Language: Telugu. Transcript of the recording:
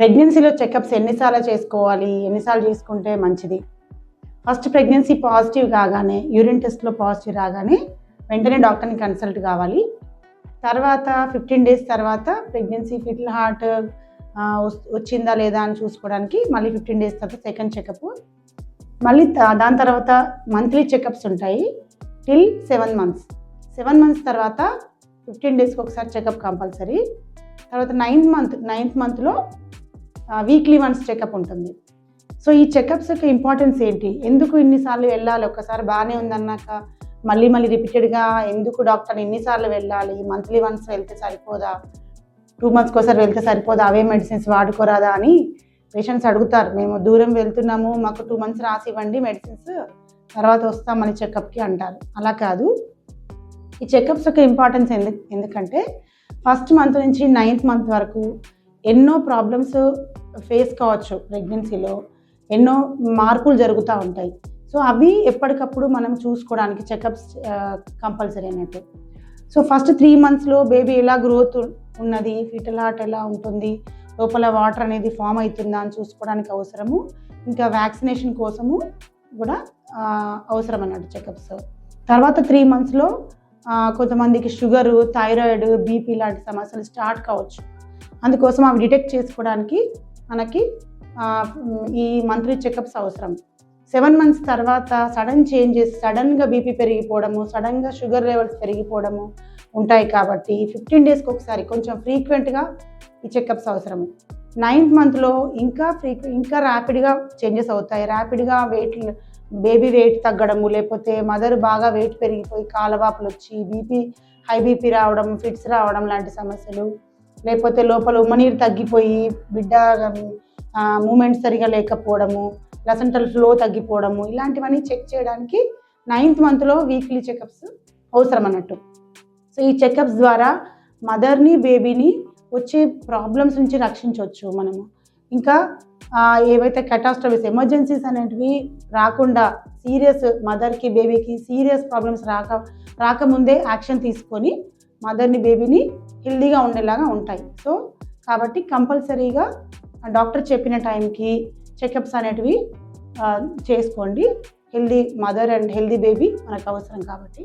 ప్రెగ్నెన్సీలో చెకప్స్ ఎన్నిసార్లు చేసుకోవాలి? ఎన్నిసార్లు చేసుకుంటే మంచిది? ఫస్ట్ ప్రెగ్నెన్సీ పాజిటివ్ కాగానే యూరిన్ టెస్ట్లో పాజిటివ్ రాగానే వెంటనే డాక్టర్ని కన్సల్ట్ కావాలి. తర్వాత ఫిఫ్టీన్ డేస్ తర్వాత ప్రెగ్నెన్సీ ఫిటిల్ హార్ట్ వచ్చిందా లేదా అని చూసుకోవడానికి మళ్ళీ ఫిఫ్టీన్ డేస్ తర్వాత సెకండ్ చెకప్. మళ్ళీ దాని తర్వాత మంత్లీ చెకప్స్ ఉంటాయి till seven months. Seven months తర్వాత ఫిఫ్టీన్ డేస్కి ఒకసారి చెకప్ కంపల్సరీ. తర్వాత నైన్త్ మంత్ నైన్త్ మంత్లో వీక్లీ వన్స్ చెకప్ ఉంటుంది. సో ఈ చెకప్స్ యొక్క ఇంపార్టెన్స్ ఏంటి? ఎందుకు ఇన్నిసార్లు వెళ్ళాలి? ఒక్కసారి బాగానే ఉందన్నాక మళ్ళీ మళ్ళీ రిపీటెడ్గా ఎందుకు డాక్టర్ ఎన్నిసార్లు వెళ్ళాలి? మంత్లీ వన్స్ వెళ్తే సరిపోదా? టూ మంత్స్కి ఒకసారి వెళ్తే సరిపోదా? అవే మెడిసిన్స్ వాడుకోరాదా అని పేషెంట్స్ అడుగుతారు. మేము దూరం వెళ్తున్నాము మాకు టూ మంత్స్ రాసి ఇవ్వండి మెడిసిన్స్ తర్వాత వస్తామని చెకప్కి అంటారు. అలా కాదు. ఈ చెకప్స్ యొక్క ఇంపార్టెన్స్ ఎందుకు ఎందుకంటే ఫస్ట్ మంత్ నుంచి నైన్త్ మంత్ వరకు ఎన్నో ప్రాబ్లమ్స్ ఫేస్ కావచ్చు ప్రెగ్నెన్సీలో ఎన్నో మార్పులు జరుగుతూ ఉంటాయి. సో అవి ఎప్పటికప్పుడు మనం చూసుకోవడానికి చెకప్స్ కంపల్సరీ అన్నట్టు. సో ఫస్ట్ త్రీ మంత్స్లో బేబీ ఎలా గ్రోత్ ఉన్నది ఫిటల్ హార్ట్ ఎలా ఉంటుంది లోపల వాటర్ అనేది ఫామ్ అవుతుందా అని చూసుకోవడానికి అవసరము ఇంకా వ్యాక్సినేషన్ కోసము కూడా అవసరం అన్నట్టు చెకప్స్. తర్వాత త్రీ మంత్స్లో కొంతమందికి షుగరు థైరాయిడ్ బీపీ లాంటి సమస్యలు స్టార్ట్ కావచ్చు. అందుకోసం అవి డిటెక్ట్ చేసుకోవడానికి మనకి ఈ మంత్లీ చెకప్స్ అవసరం. సెవెన్ మంత్స్ తర్వాత సడన్ చేంజెస్ సడన్గా బీపీ పెరిగిపోవడము సడన్గా షుగర్ లెవెల్స్ పెరిగిపోవడము ఉంటాయి కాబట్టి ఫిఫ్టీన్ డేస్కి ఒకసారి కొంచెం ఫ్రీక్వెంట్గా ఈ చెకప్స్ అవసరము. నైన్త్ మంత్లో ఇంకా ఫ్రీ ఇంకా ర్యాపిడ్గా చేంజెస్ అవుతాయి. ర్యాపిడ్గా వెయిట్ బేబీ వెయిట్ తగ్గడము లేకపోతే మదర్ బాగా వెయిట్ పెరిగిపోయి కాలవాపులు వచ్చి బీపీ హై బీపీ రావడం ఫిట్స్ రావడం లాంటి సమస్యలు లేకపోతే లోపల ఉమ్మనీరు తగ్గిపోయి బిడ్డ మూమెంట్ సరిగా లేకపోవడము ప్లసెంటల్ ఫ్లో తగ్గిపోవడము ఇలాంటివన్నీ చెక్ చేయడానికి నైన్త్ మంత్లో వీక్లీ చెకప్స్ అవసరం అన్నట్టు. సో ఈ చెకప్స్ ద్వారా మదర్ని బేబీని వచ్చే ప్రాబ్లమ్స్ నుంచి రక్షించవచ్చు మనము. ఇంకా ఏవైతే కెటాస్ట్రఫీస్ ఎమర్జెన్సీస్ అనేటివి రాకుండా సీరియస్ మదర్కి బేబీకి సీరియస్ ప్రాబ్లమ్స్ రాక రాకముందే యాక్షన్ తీసుకొని మదర్ని బేబీని హెల్దీగా ఉండేలాగా ఉంటాయి. సో కాబట్టి కంపల్సరీగా డాక్టర్ చెప్పిన టైంకి చెకప్స్ అనేటివి చేసుకోండి. Healthy mother and healthy baby మనకు అవసరం కాబట్టి.